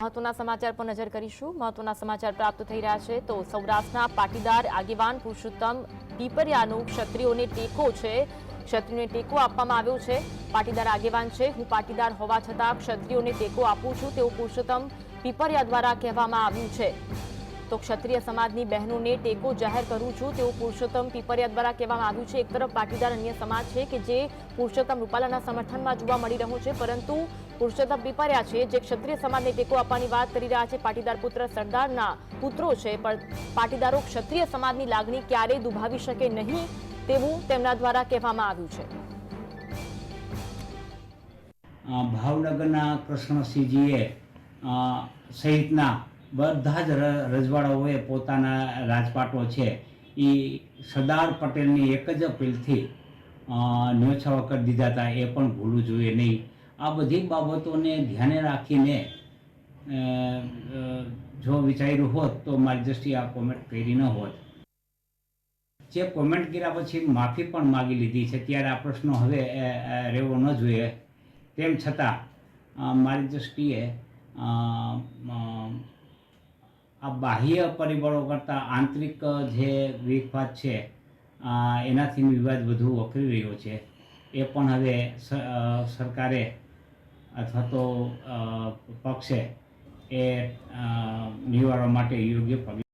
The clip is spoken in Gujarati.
મહત્વના સમાચાર પર નજર કરીશું. મહત્વના સમાચાર પ્રાપ્ત થઈ રહ્યા છે તો સૌરાષ્ટ્રના પાટીદાર આગેવાન પુરુષોત્તમ પીપરિયાનું ક્ષત્રિયોને ટેકો છે. ક્ષત્રિયોને ટેકો આપવામાં આવ્યો છે. પાટીદાર આગેવાન છે. હું પાટીદાર હોવા છતાં ક્ષત્રિયોને ટેકો આપું છું તેવું પુરુષોત્તમ પીપરિયા દ્વારા કહેવામાં આવ્યું છે. તો ક્ષત્રિય સમાજની બહેનોને ટેકો જાહેર કરું છું. તેવું પુરુષોત્તમ પીપરિયા દ્વારા કહેવામાં આવ્યું છે, એક તરફ પાટીદાર અન્ય સમાજ છે કે જે પુરુષોત્તમ રૂપાલાના સમર્થનમાં જોવા મળી રહ્યું છે, પરંતુ પુરુષોત્તમ પીપરિયા છે જે ક્ષત્રિય સમાજને ટેકો આપવાની વાત કરી રહ્યા છે. પાટીદાર પુત્ર સરદારના પુત્રો છે, પણ પાટીદારો ક્ષત્રિય સમાજની લાગણી ક્યારેય દુભાવી શકે નહીં તેવું તેમના દ્વારા કહેવામાં આવ્યું છે. ભાવનગરના કૃષ્ણસિંહજીએ સહિતના બધા જ રજવાડાઓએ પોતાના રાજપાટો છે. એ સરદાર પટેલની એક જ અપીલથી ન્યોછાવા કરી દીધા હતા એ પણ ભૂલવું જોઈએ નહીં. આ બધી બાબતોને ધ્યાને રાખીને જો વિચાર્યું હોત તો મારી દ્રષ્ટિએ આ કોમેન્ટ કરી ન હોત. જે કોમેન્ટ કર્યા પછી માફી પણ માગી લીધી છે. ત્યારે આ પ્રશ્નો હવે રહેવો ન જોઈએ. તેમ છતાં મારી દ્રષ્ટિએ આ બાહ્ય પરિબળો કરતાં આંતરિક, જે વિખવાદ છે એનાથી વિવાદ વધુ વકરી રહ્યો છે. એ પણ હવે સરકારે અથવા તો પક્ષે એ નિવારવા માટે યોગ્ય પગલાં